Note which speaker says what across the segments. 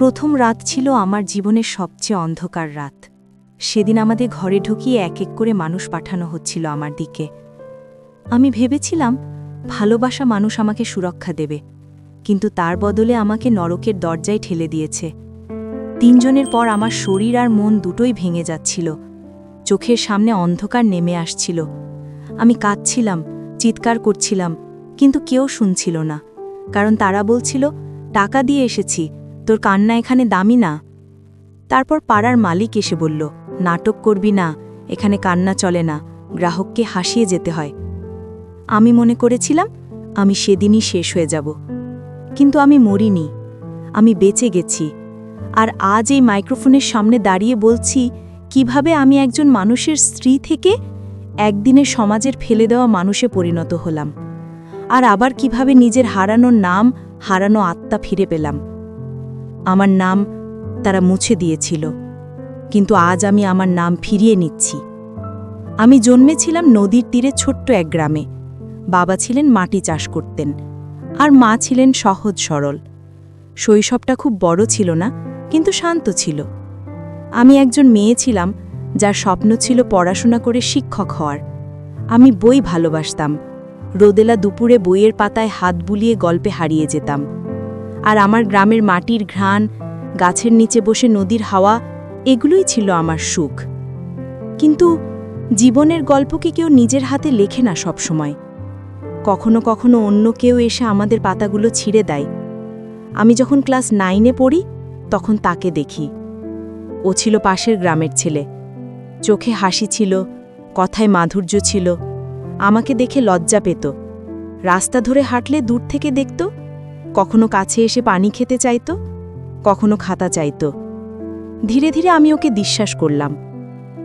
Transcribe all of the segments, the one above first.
Speaker 1: প্রথম রাত ছিল আমার জীবনের সবচেয়ে অন্ধকার রাত। সেদিন আমাদের ঘরে ঢুকিয়ে এক এক করে মানুষ পাঠানো হচ্ছিল আমার দিকে। আমি ভেবেছিলাম, ভালোবাসা মানুষ আমাকে সুরক্ষা দেবে, কিন্তু তার বদলে আমাকে নরকের দরজায় ঠেলে দিয়েছে। তিনজনের পর আমার শরীর আর মন দুটোই ভেঙে যাচ্ছিল। চোখের সামনে অন্ধকার নেমে আসছিল। আমি কাঁদছিলাম, চিৎকার করছিলাম, কিন্তু কেউ শুনছিল না, কারণ তারা বলছিল, টাকা দিয়ে এসেছি তোর কান্না এখানে দামি না। তারপর পাড়ার মালিক এসে বলল, নাটক করবি না, এখানে কান্না চলে না, গ্রাহককে হাসিয়ে যেতে হয়। আমি মনে করেছিলাম আমি সেদিনই শেষ হয়ে যাব। কিন্তু আমি মরিনি, আমি বেঁচে গেছি। আর আজ এই মাইক্রোফোনের সামনে দাঁড়িয়ে বলছি, কীভাবে আমি একজন মানুষের স্ত্রী থেকে একদিনে সমাজের ফেলে দেওয়া মানুষে পরিণত হলাম। আর আবার কীভাবে নিজের হারানো নাম, হারানো আত্মা ফিরে পেলাম। আমার নাম তারা মুছে দিয়েছিল, কিন্তু আজ আমি আমার নাম ফিরিয়ে নিচ্ছি। আমি জন্মেছিলাম নদীর তীরে ছোট্ট এক গ্রামে। বাবা ছিলেন মাটি চাষ করতেন, আর মা ছিলেন সহজ সরল। শৈশবটা খুব বড় ছিল না, কিন্তু শান্ত ছিল। আমি একজন মেয়ে ছিলাম, যার স্বপ্ন ছিল পড়াশোনা করে শিক্ষক হওয়ার। আমি বই ভালোবাসতাম, রোদেলা দুপুরে বইয়ের পাতায় হাত বুলিয়ে গল্পে হারিয়ে যেতাম। আর আমার গ্রামের মাটির ঘ্রাণ, গাছের নিচে বসে নদীর হাওয়া, এগুলোই ছিল আমার সুখ। কিন্তু জীবনের গল্প কি কেউ নিজের হাতে লেখে না সবসময়। কখনো কখনো অন্য কেউ এসে আমাদের পাতাগুলো ছিঁড়ে দেয়। আমি যখন ক্লাস নাইনে পড়ি, তখন তাকে দেখি। ও ছিল পাশের গ্রামের ছেলে। চোখে হাসি ছিল, কথায় মাধুর্য ছিল। আমাকে দেখে লজ্জা পেত। রাস্তা ধরে হাঁটলে দূর থেকে দেখত কখনো কাছে এসে পানি খেতে চাইত, কখনো খাতা চাইত। ধীরে ধীরে আমি ওকে বিশ্বাস করলাম।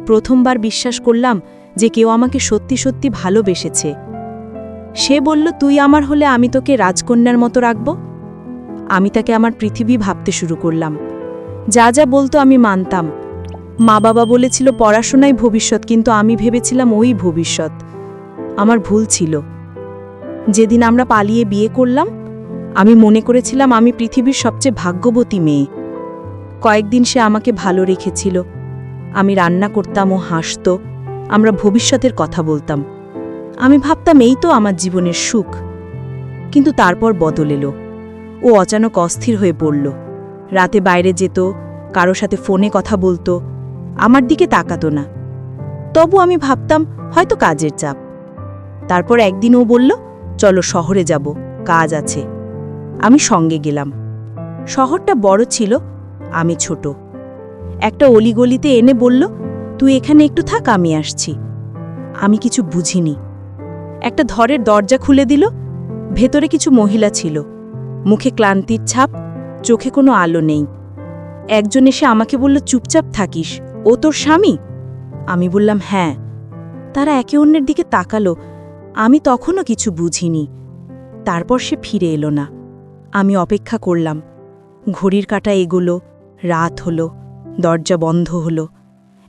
Speaker 1: প্রথমবার বিশ্বাস করলাম যে কেউ আমাকে সত্যি সত্যি ভালোবেসেছে। সে বলল, তুই আমার হলে আমি তোকে রাজকন্যার মতো রাখব? আমি তাকে আমার পৃথিবী ভাবতে শুরু করলাম। যা যা বলতো আমি মানতাম। মা বাবা বলেছিল, পড়াশোনাই ভবিষ্যৎ, কিন্তু আমি ভেবেছিলাম ওই ভবিষ্যৎ। আমার ভুল ছিল। যেদিন আমরা পালিয়ে বিয়ে করলাম আমি মনে করেছিলাম আমি পৃথিবীর সবচেয়ে ভাগ্যবতী মেয়ে। কয়েকদিন সে আমাকে ভালো রেখেছিল। আমি রান্না করতাম ও হাসত। আমরা ভবিষ্যতের কথা বলতাম। আমি ভাবতাম এই তো আমার জীবনের সুখ। কিন্তু তারপর বদল এলো। ও অচানক অস্থির হয়ে পড়ল। রাতে বাইরে যেত কারও সাথে ফোনে কথা বলতো, আমার দিকে তাকাতো না। তবু আমি ভাবতাম, হয়তো কাজের চাপ। তারপর একদিন ও বলল, চলো শহরে যাব, কাজ আছে। আমি সঙ্গে গেলাম। শহরটা বড় ছিল, আমি ছোট। একটা অলিগলিতে এনে বলল, তুই এখানে একটু থাক, আমি আসছি। আমি কিছু বুঝিনি। একটা ধরের দরজা খুলে দিল, ভেতরে কিছু মহিলা ছিল। মুখে ক্লান্তির ছাপ, চোখে কোনো আলো নেই। একজন এসে আমাকে বলল, চুপচাপ থাকিস। ও তোর স্বামী? আমি বললাম হ্যাঁ। তারা একে অন্যের দিকে তাকালো। আমি তখনও কিছু বুঝিনি। তারপর সে ফিরে এলো না। আমি অপেক্ষা করলাম। ঘড়ির কাটা এগোলো, রাত হলো, দরজা বন্ধ হলো।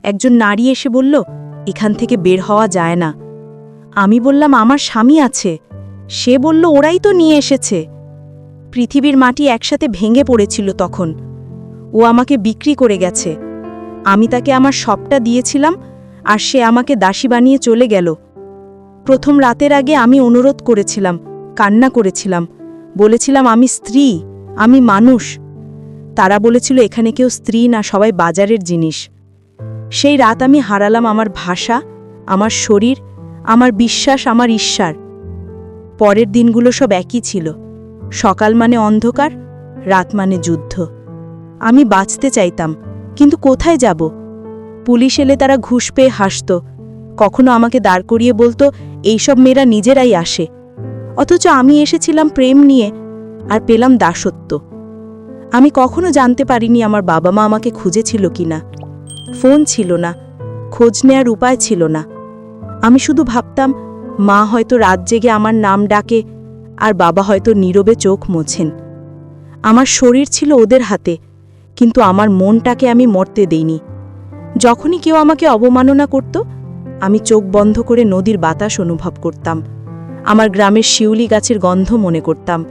Speaker 1: একজন নারী এসে বলল, এখান থেকে বের হওয়া যায় না। আমি বললাম, আমার স্বামী আছে। সে বলল, ওরাই তো নিয়ে এসেছে। পৃথিবীর মাটি একসাথে ভেঙে পড়েছিল তখন। ও আমাকে বিক্রি করে গেছে। আমি তাকে আমার সবটা দিয়েছিলাম, আর সে আমাকে দাসী বানিয়ে চলে গেল। প্রথম রাতের আগে আমি অনুরোধ করেছিলাম, কান্না করেছিলাম। বলেছিলাম, আমি স্ত্রী, আমি মানুষ। তারা বলেছিল, এখানে কেউ স্ত্রী না, সবাই বাজারের জিনিস। সেই রাত আমি হারালাম আমার ভাষা, আমার শরীর, আমার বিশ্বাস, আমার ঈশ্বর। পরের দিনগুলো সব একই ছিল। সকাল মানে অন্ধকার, রাত মানে যুদ্ধ। আমি বাঁচতে চাইতাম, কিন্তু কোথায় যাব? পুলিশ এলে তারা ঘুষ পেয়ে হাসত। কখনো আমাকে দাঁড় করিয়ে বলতো, এইসব মেয়েরা নিজেরাই আসে। অথচ আমি এসেছিলাম প্রেম নিয়ে আর পেলাম দাসত্ব। আমি কখনো জানতে পারিনি আমার বাবা মা আমাকে খুঁজেছিল কিনা। ফোন ছিল না, খোঁজ নেয়ার উপায় ছিল না। আমি শুধু ভাবতাম, মা হয়তো রাত জেগে আমার নাম ডাকে আর বাবা হয়তো নীরবে চোখ মোছেন। আমার শরীর ছিল ওদের হাতে, কিন্তু আমার মনটাকে আমি মরতে দেইনি। যখনই কেউ আমাকে অবমাননা করত, আমি চোখ বন্ধ করে নদীর বাতাস অনুভব করতাম। আমার গ্রামের শিউলি গাছের গন্ধ মনে করতাম।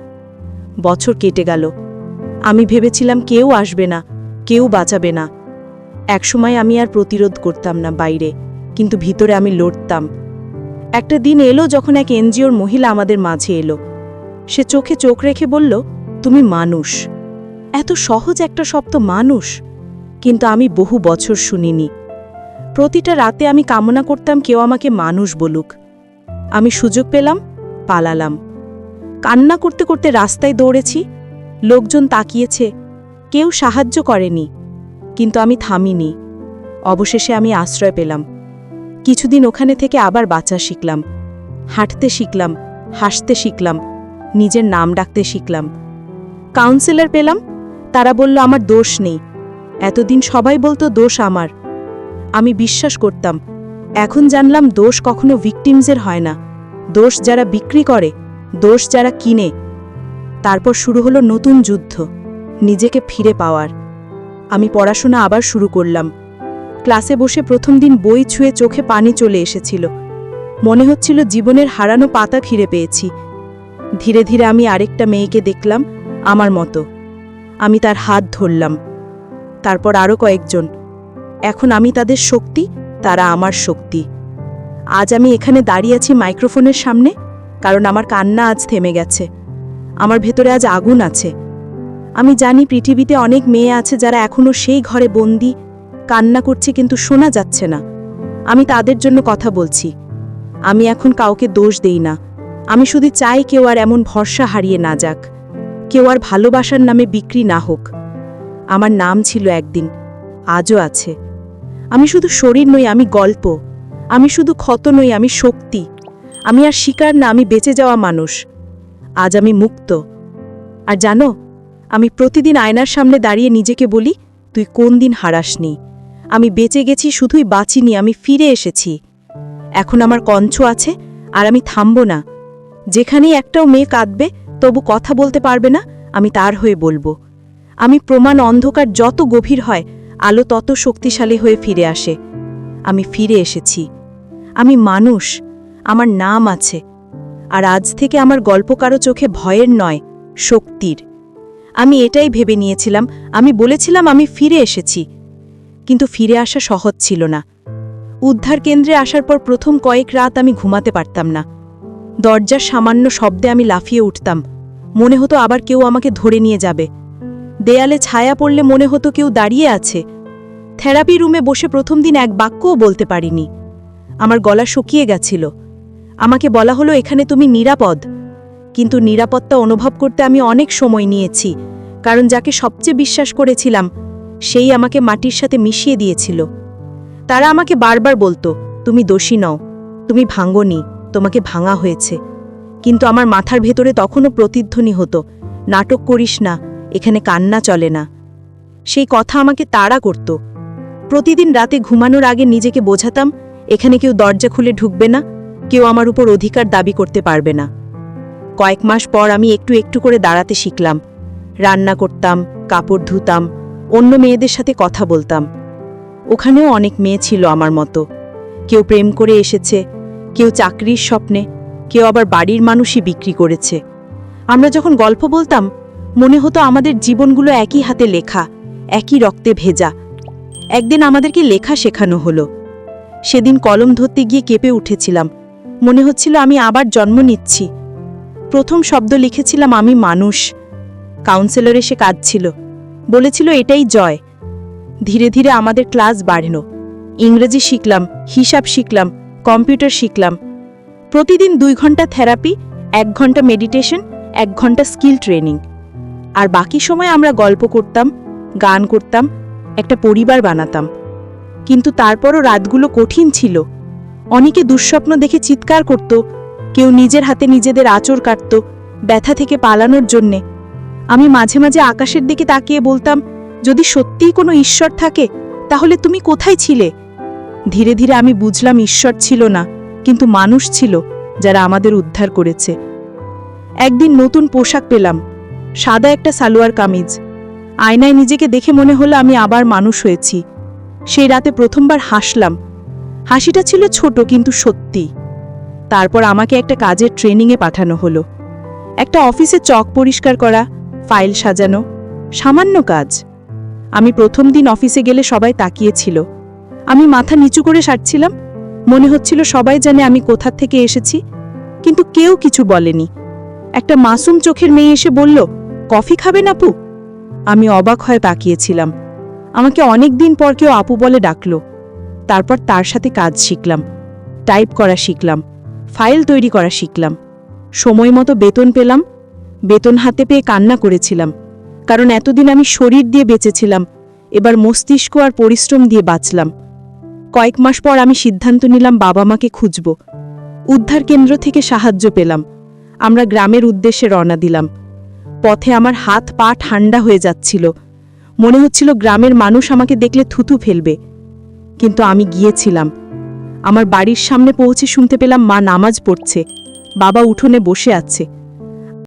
Speaker 1: বছর কেটে গেল। আমি ভেবেছিলাম কেউ আসবে না, কেউ বাঁচাবে না। একসময় আমি আর প্রতিরোধ করতাম না বাইরে, কিন্তু ভিতরে আমি লড়তাম। একটা দিন এলো যখন এক এনজিওর মহিলা আমাদের মাঝে এলো। সে চোখে চোখ রেখে বলল, তুমি মানুষ। এত সহজ একটা শব্দ, মানুষ। কিন্তু আমি বহু বছর শুনিনি। প্রতিটা রাতে আমি কামনা করতাম কেউ আমাকে মানুষ বলুক। আমি সুযোগ পেলাম, পালালাম। কান্না করতে করতে রাস্তায় দৌড়েছি, লোকজন তাকিয়েছে, কেউ সাহায্য করেনি, কিন্তু আমি থামিনি। অবশেষে আমি আশ্রয় পেলাম। কিছুদিন ওখানে থেকে আবার বাঁচা শিখলাম। হাঁটতে শিখলাম, হাসতে শিখলাম, নিজের নাম ডাকতে শিখলাম। কাউন্সিলর পেলাম, তারা বলল, আমার দোষ নেই। এতদিন সবাই বলতো দোষ আমার। আমি বিশ্বাস করতাম এখন জানলাম দোষ কখনো ভিকটিমসের হয় না। দোষ যারা বিক্রি করে, দোষ যারা কিনে। তারপর শুরু হলো নতুন যুদ্ধ, নিজেকে ফিরে পাওয়ার। আমি পড়াশোনা আবার শুরু করলাম। ক্লাসে বসে প্রথম দিন বই ছুঁয়ে চোখে পানি চলে এসেছিল। মনে হচ্ছিল জীবনের হারানো পাতা ফিরে পেয়েছি। ধীরে ধীরে আমি আরেকটা মেয়েকে দেখলাম, আমার মতো। আমি তার হাত ধরলাম। তারপর আরও কয়েকজন। এখন আমি তাদের শক্তি তারা আমার শক্তি। আজ আমি এখানে দাঁড়িয়ে আছি মাইক্রোফোনের সামনে, কারণ আমার কান্না আজ থেমে গেছে। আমার ভেতরে আজ আগুন আছে। আমি জানি পৃথিবীতে অনেক মেয়ে আছে যারা এখনও সেই ঘরে বন্দি, কান্না করছে কিন্তু শোনা যাচ্ছে না। আমি তাদের জন্য কথা বলছি। আমি এখন কাউকে দোষ দেই না। আমি শুধু চাই কেউ আর এমন ভরসা হারিয়ে না যাক। কেউ আর ভালোবাসার নামে বিক্রি না হোক। আমার নাম ছিল একদিন, আজও আছে। আমি শুধু শরীর নই, আমি গল্প। আমি শুধু ক্ষত নই, আমি শক্তি। আমি আর শিকার না, আমি বেঁচে যাওয়া মানুষ। আজ আমি মুক্ত। আর জানো, আমি প্রতিদিন আয়নার সামনে দাঁড়িয়ে নিজেকে বলি, তুই কোন দিন হারাসনি? আমি বেঁচে গেছি, শুধুই বাঁচিনি, আমি ফিরে এসেছি। এখন আমার কঞ্চ আছে, আর আমি থামব না। যেখানেই একটাও মেয়ে কাঁদবে, তবু কথা বলতে পারবে না, আমি তার হয়ে বলব। আমি প্রমাণ অন্ধকার যত গভীর হয় আলো তত শক্তিশালী হয়ে ফিরে আসে। আমি ফিরে এসেছি। আমি মানুষ। আমার নাম আছে। আর আজ থেকে আমার গল্প কারও চোখে ভয়ের নয়, শক্তির। আমি এটাই ভেবে নিয়েছিলাম, আমি বলেছিলাম আমি ফিরে এসেছি। কিন্তু ফিরে আসা সহজ ছিল না। উদ্ধার কেন্দ্রে আসার পর প্রথম কয়েক রাত আমি ঘুমাতে পারতাম না। দরজার সামান্য শব্দে আমি লাফিয়ে উঠতাম। মনে হতো আবার কেউ আমাকে ধরে নিয়ে যাবে। দেয়ালে ছায়া পড়লে মনে হতো কেউ দাঁড়িয়ে আছে। থেরাপি রুমে বসে প্রথম দিন এক বাক্যও বলতে পারিনি। আমার গলা শুকিয়ে গেছিল। আমাকে বলা হলো, এখানে তুমি নিরাপদ। কিন্তু নিরাপত্তা অনুভব করতে আমি অনেক সময় নিয়েছি, কারণ যাকে সবচেয়ে বিশ্বাস করেছিলাম, সেই আমাকে মাটির সাথে মিশিয়ে দিয়েছিল। তারা আমাকে বারবার বলতো, তুমি দোষী নও, তুমি ভাঙ্গনি, তোমাকে ভাঙা হয়েছে। কিন্তু আমার মাথার ভেতরে তখনও প্রতিধ্বনি হতো, নাটক করিস না এখানে কান্না চলে না। সেই কথা আমাকে তাড়া করত। প্রতিদিন রাতে ঘুমানোর আগে নিজেকে বোঝাতাম, এখানে কেউ দরজা খুলে ঢুকবে না, কেউ আমার উপর অধিকার দাবি করতে পারবে না। কয়েক মাস পর আমি একটু একটু করে দাঁড়াতে শিখলাম। রান্না করতাম, কাপড় ধুতাম, অন্য মেয়েদের সাথে কথা বলতাম। ওখানেও অনেক মেয়ে ছিল আমার মতো। কেউ প্রেম করে এসেছে, কেউ চাকরির স্বপ্নে, কেউ আবার বাড়ির মানুষই বিক্রি করেছে। আমরা যখন গল্প বলতাম মনে হতো আমাদের জীবনগুলো একই হাতে লেখা, একই রক্তে ভেজা। একদিন আমাদেরকে লেখা শেখানো হলো। সেদিন কলম ধরতে গিয়ে কেঁপে উঠেছিলাম। মনে হচ্ছিল আমি আবার জন্ম নিচ্ছি। প্রথম শব্দ লিখেছিলাম আমি, মানুষ। কাউন্সেলর এসে কাঁদছিল। বলেছিল, এটাই জয়। ধীরে ধীরে আমাদের ক্লাস বাড়ল। ইংরেজি শিখলাম, হিসাব শিখলাম, কম্পিউটার শিখলাম। প্রতিদিন দুই ঘণ্টা থেরাপি, এক ঘণ্টা মেডিটেশন, এক ঘণ্টা স্কিল ট্রেনিং। আর বাকি সময় আমরা গল্প করতাম, গান করতাম, একটা পরিবার বানাতাম। কিন্তু তারপরও রাতগুলো কঠিন ছিল। অনেকে দুঃস্বপ্ন দেখে চিৎকার করত, কেউ নিজের হাতে নিজেদের আচর কাটত, ব্যথা থেকে পালানোর জন্যে। আমি মাঝে মাঝে আকাশের দিকে তাকিয়ে বলতাম, যদি সত্যিই কোনো ঈশ্বর থাকে, তাহলে তুমি কোথায় ছিলে? ধীরে ধীরে আমি বুঝলাম ঈশ্বর ছিল না, কিন্তু মানুষ ছিল, যারা আমাদের উদ্ধার করেছে। একদিন নতুন পোশাক পেলাম। সাদা একটা সালোয়ার কামিজ। আয়নায় নিজেকে দেখে মনে হলো আমি আবার মানুষ হয়েছি। সেই রাতে প্রথমবার হাসলাম। হাসিটা ছিল ছোট কিন্তু সত্যি। তারপর আমাকে একটা কাজের ট্রেনিংয়ে পাঠানো হলো। একটা অফিসে চক পরিষ্কার করা, ফাইল সাজানো,
Speaker 2: সামান্য কাজ। আমি প্রথম দিন অফিসে গেলে সবাই তাকিয়েছিল। আমি মাথা নিচু করে সারছিলাম। মনে হচ্ছিল সবাই জানে আমি কোথা থেকে এসেছি। কিন্তু কেউ কিছু বলেনি। একটা মাসুম চোখের মেয়ে এসে বলল কফি খাবেন আপু? আমি অবাক হয়ে তাকিয়েছিলাম। আমাকে অনেক দিন পর কেউ আপু বলে ডাকলো। তারপর তার সাথে কাজ শিখলাম। টাইপ করা শিখলাম। ফাইল তৈরি করা শিখলাম। সময় মতো বেতন পেলাম। বেতন হাতে পেয়ে কান্না করেছিলাম। কারণ এতদিন আমি শরীর দিয়ে বেঁচেছিলাম। এবার মস্তিষ্ক আর পরিশ্রম দিয়ে বাঁচলাম। কয়েক মাস পর আমি সিদ্ধান্ত নিলাম বাবা মাকে খুঁজব। উদ্ধার কেন্দ্র থেকে সাহায্য পেলাম। আমরা গ্রামের উদ্দেশ্যে রওনা দিলাম। পথে আমার হাত পা ঠান্ডা হয়ে যাচ্ছিল। মনে হচ্ছিল গ্রামের মানুষ আমাকে দেখলে থুতু ফেলবে। কিন্তু আমি গিয়েছিলাম। আমার বাড়ির সামনে পৌঁছে শুনতে পেলাম মা নামাজ পড়ছে। বাবা উঠোনে বসে আছে।